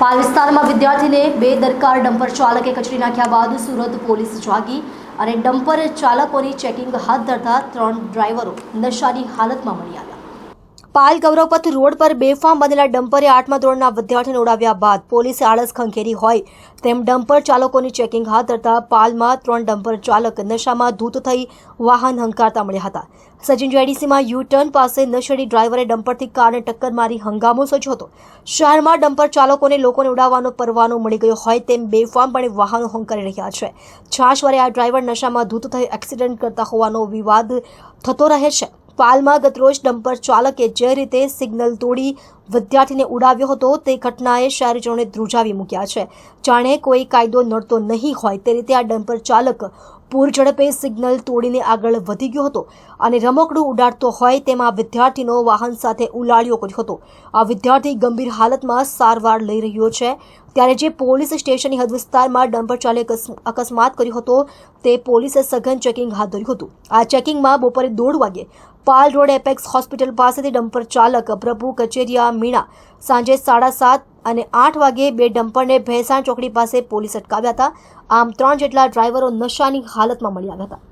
પાલ વિસ્તારમાં વિદ્યાર્થીને બેદરકાર ડમ્પર ચાલકે કચડી નાખ્યા બાદ સુરત પોલીસ જાગી અને ડમ્પર ચાલકોની ચેકિંગ હાથ ધરતા ત્રણ ડ્રાઈવરો નશાની હાલતમાં મળી આવ્યા. પાલ ગૌરવપથ રોડ પર બેફામ બનેલા ડમ્પરે આઠમા ધોરણના વિદ્યાર્થીને ઉડાવ્યા બાદ પોલીસે આળસ ખંખેરી હોય તેમ ડમ્પર ચાલકોની ચેકિંગ હાથ ધરતા પાલમાં ત્રણ ડમ્પર ચાલક નશામાં ધૂત થઈ વાહન હંકારતા મળ્યા હતા. સચિન જેડીસીમાં યુ ટર્ન પાસે નશેડી ડ્રાઈવરે ડમ્પરથી કારને ટક્કર મારી હંગામો સર્જ્યો હતો. શહેરમાં ડમ્પર ચાલકોને લોકોને ઉડાવવાનો પરવાનો મળી ગયો હોય તેમ બેફામપણે વાહનો હંકારી રહ્યા છે. છાશવારે આ ડ્રાઈવર નશામાં ધૂત થઈ એક્સિડન્ટ કરતા હોવાનો વિવાદ થતો રહે છે. પાલમાં ગતરોજ ડમ્પર ચાલકે જે રીતે સિગ્નલ તોડી વિદ્યાર્થીને ઉડાવ્યો હતો, તે ઘટનાએ શહેરજનોને ધ્રુજાવી મૂક્યા છે. જાણે કોઈ કાયદો નડતો નહીં હોય તે રીતે આ ડમ્પર ચાલક પૂર ઝડપે સિગ્નલ તોડીને આગળ વધી ગયો હતો અને રમકડું ઉડાડતો હોય તેમાં વિદ્યાર્થીનો વાહન સાથે ઉલાળ્યો કર્યો હતો. આ વિદ્યાર્થી ગંભીર હાલતમાં સારવાર લઈ રહ્યો છે. ત્યારે જે પોલીસ સ્ટેશનની હદ વિસ્તારમાં ડમ્પર ચાલે અકસ્માત કર્યો હતો, તે પોલીસે સઘન ચેકિંગ હાથ ધર્યું હતું. આ ચેકિંગમાં બપોરે દોઢ વાગે પાલ રોડ એપેક્સ હોસ્પિટલ પાસેથી ડમ્પર ચાલક પ્રભુ કચેરિયા મીણા સાંજે સાડા સાત અને આઠ વાગે બે ડમ્પરને ભેસાણ ચોકડી પાસે પોલીસ અટકાવ્યા હતા. આમ ત્રણ જેટલા ડ્રાઈવરો નશાની હાલતમાં મળી આવ્યા હતા.